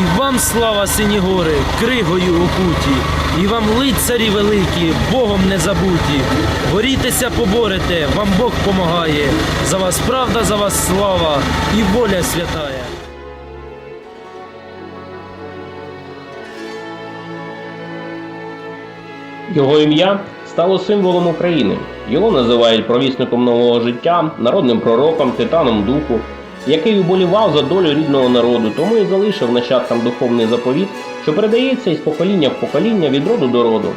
І вам слава сині гори, кригою окуті, і вам лицарі великі, Богом не забуті. Борітеся, поборете, вам Бог помагає. За вас правда, за вас слава і воля святая. Його ім'я стало символом України. Його називають провісником нового життя, народним пророком, титаном духу, який уболівав за долю рідного народу, тому і залишив нащадкам духовний заповіт, що передається із покоління в покоління від роду до роду.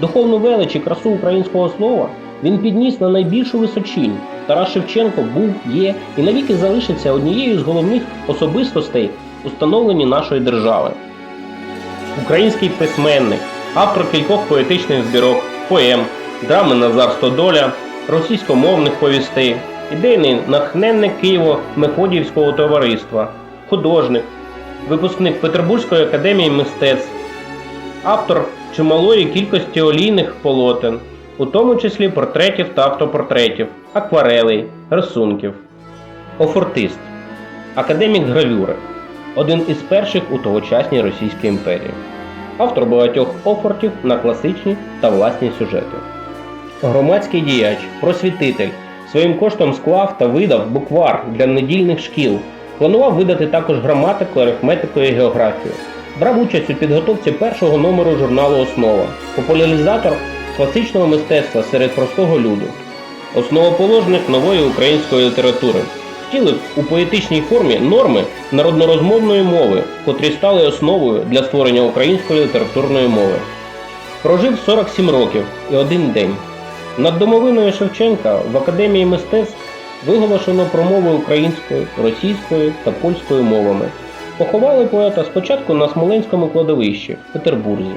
Духовну велич і красу українського слова він підніс на найбільшу височінь. Тарас Шевченко був, є і навіки залишиться однією з головних особистостей у нашої держави. Український письменник, автор кількох поетичних збірок, поем, драми Назар Стодоля, російськомовних повістей, ідейний натхненник Києво-Мефодіївського товариства, художник, випускник Петербурзької академії мистецтв, автор чималої кількості олійних полотен, у тому числі портретів та автопортретів, акварелей, рисунків, офортист, академік гравюри, один із перших у тогочасній Російській імперії, автор багатьох офортів на класичні та власні сюжети. Громадський діяч, просвітитель, своїм коштом склав та видав буквар для недільних шкіл. Планував видати також граматику, арифметику і географію. Брав участь у підготовці першого номеру журналу Основа, популяризатор класичного мистецтва серед простого люду, основоположник нової української літератури, втілив у поетичній формі норми народнорозмовної мови, котрі стали основою для створення української літературної мови. Прожив 47 років і один день. Над домовиною Шевченка в Академії мистецтв виголошено промови українською, російською та польською мовами. Поховали поета спочатку на Смоленському кладовищі в Петербурзі.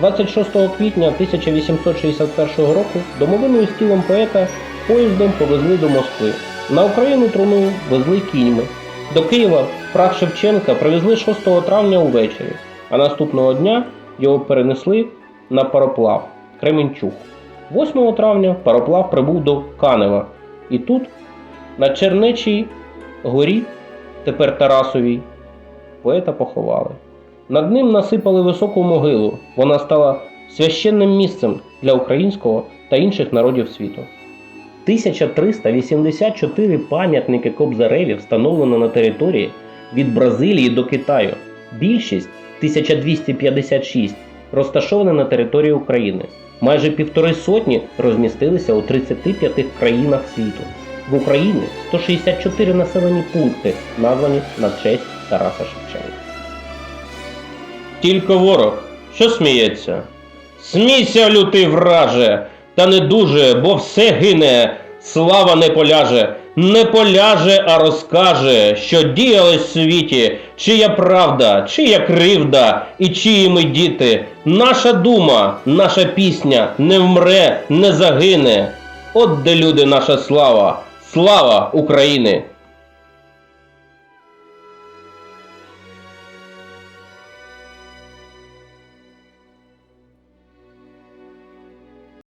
26 квітня 1861 року домовиною з тілом поета поїздом повезли до Москви. На Україну труну везли кіньми. До Києва прах Шевченка привезли 6 травня увечері, а наступного дня його перенесли на пароплав Кременчуг. 8 травня пароплав прибув до Канева. І тут, на Чернечій горі, тепер Тарасовій, поета поховали. Над ним насипали високу могилу. Вона стала священним місцем для українського та інших народів світу. 1384 пам'ятники Кобзареві встановлено на території від Бразилії до Китаю. Більшість 1256 розташовані на території України. Майже півтори сотні розмістилися у 35 країнах світу. В Україні 164 населені пункти, названі на честь Тараса Шевченка. Тільки ворог, що сміється? Смійся, лютий враже, та не дуже, бо все гине, слава не поляже, не поляже, а розкаже, що діялось в світі, чия правда, чия кривда і чиї ми діти. Наша дума, наша пісня не вмре, не загине. От де люди наша слава, слава України!